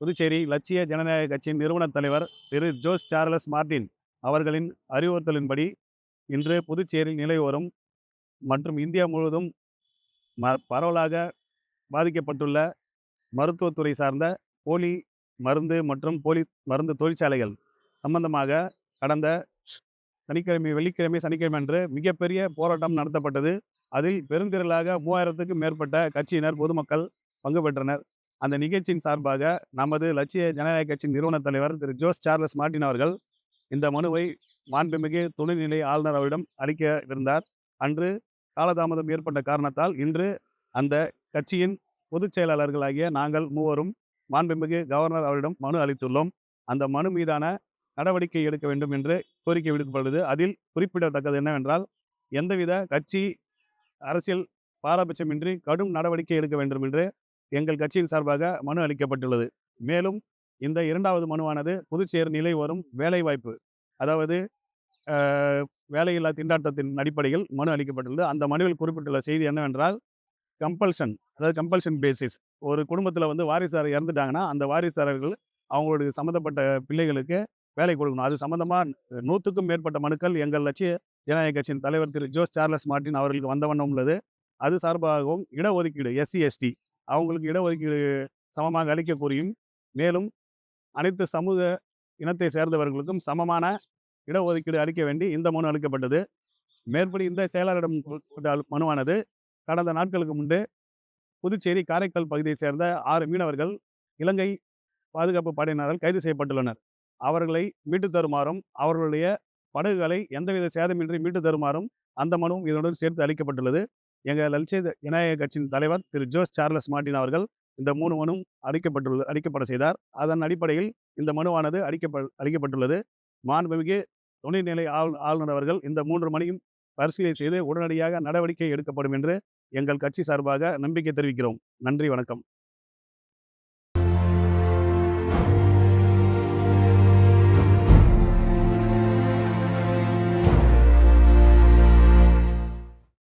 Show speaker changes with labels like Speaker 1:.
Speaker 1: புதுச்சேரி லட்சிய ஜனநாயக கட்சியின் நிறுவனத் தலைவர் திரு ஜோஸ் சார்லஸ் மார்டின் அவர்களின் அறிவுறுத்தலின்படி இன்று புதுச்சேரியில் நிலை வரும் மற்றும் இந்தியா முழுவதும் ம பரவலாக பாதிக்கப்பட்டுள்ள மருத்துவத்துறை சார்ந்த போலி மருந்து மற்றும் போலி மருந்து தொழிற்சாலைகள் சம்பந்தமாக கடந்த சனிக்கிழமை வெள்ளிக்கிழமை சனிக்கிழமை அன்று மிகப்பெரிய போராட்டம் நடத்தப்பட்டது. அதில் பெருந்திரளாக மூவாயிரத்துக்கும் மேற்பட்ட கட்சியினர் பொதுமக்கள் பங்கு பெற்றனர். அந்த நிகழ்ச்சியின் சார்பாக நமது லட்சிய ஜனநாயக கட்சியின் நிறுவன தலைவர் திரு ஜோஸ் சார்லஸ் மார்டின் அவர்கள் இந்த மனுவை மாண்புமிகு துணைநிலை ஆளுநர் அவரிடம் அளிக்க இருந்தார். அன்று காலதாமதம் ஏற்பட்ட காரணத்தால் இன்று அந்த கட்சியின் பொதுச் செயலாளர்களாகிய நாங்கள் மூவரும் மாண்புமிகு கவர்னர் அவரிடம் மனு அளித்துள்ளோம். அந்த மனு மீதான நடவடிக்கை எடுக்க வேண்டும் என்று கோரிக்கை விடுக்கப்படுது. அதில் குறிப்பிடத்தக்கது என்னவென்றால் எந்தவித கட்சி அரசியல் பாரபட்சமின்றி கடும் நடவடிக்கை எடுக்க வேண்டும் என்று எங்கள் கட்சியின் சார்பாக மனு அளிக்கப்பட்டுள்ளது. மேலும் இந்த இரண்டாவது மனுவானது புதுச்சேரி நிலை வரும் வேலைவாய்ப்பு அதாவது வேலையில்லா திண்டாட்டத்தின் அடிப்படையில் மனு அளிக்கப்பட்டுள்ளது. அந்த மனுவில் குறிப்பிட்டுள்ள செய்தி என்னவென்றால் கம்பல்ஷன் அதாவது கம்பல்ஷன் பேசிஸ் ஒரு குடும்பத்தில் வந்து வாரிசார் இறந்துட்டாங்கன்னா அந்த வாரிசாரர்கள் அவங்களுடைய சம்மந்தப்பட்ட பிள்ளைகளுக்கு வேலை கொடுக்கணும். அது சம்மந்தமாக நூற்றுக்கும் மேற்பட்ட மனுக்கள் எங்கள் லட்சிய ஜனநாயக கட்சியின் தலைவர் திரு ஜோஸ் சார்லஸ் மார்டின் அவர்களுக்கு வந்த வண்ணம் உள்ளது. அது சார்பாகவும் இடஒதுக்கீடு எஸ்சி எஸ்டி அவங்களுக்கு இடஒதுக்கீடு சமமாக அளிக்க கோரியும் மேலும் அனைத்து சமூக இனத்தை சேர்ந்தவர்களுக்கும் சமமான இடஒதுக்கீடு அளிக்க வேண்டி இந்த மனு அளிக்கப்பட்டது. மேற்படி இந்த செயலாளரிடம் மனுவானது. கடந்த நாட்களுக்கு முன்பு புதுச்சேரி காரைக்கால் பகுதியைச் சேர்ந்த ஆறு மீனவர்கள் இலங்கை பாதுகாப்பு படையினரால் கைது செய்யப்பட்டுள்ளனர். அவர்களை மீட்டுத் தருமாறும் அவர்களுடைய படகுகளை எந்தவித சேதமின்றி மீட்டு தருமாறும் அந்த மனுவும் இதனுடன் சேர்த்து அளிக்கப்பட்டுள்ளது. எங்கள் லட்சிய ஜனநாயக கட்சியின் தலைவர் திரு. ஜோஸ் சார்லஸ் மார்டின் அவர்கள் இந்த மூணு மனு அளிக்கப்பட்டுள்ள அளிக்கப்பட செய்தார். அதன் அடிப்படையில் இந்த மனுவானது அளிக்கப்ப அளிக்கப்பட்டுள்ளது. மாண்புமிகு துணைநிலை ஆள் ஆளுநர் அவர்கள் இந்த மூன்று மணியும் பரிசீலனை செய்து உடனடியாக நடவடிக்கை எடுக்கப்படும் என்று எங்கள் கட்சி சார்பாக நம்பிக்கை தெரிவிக்கிறோம். நன்றி வணக்கம்.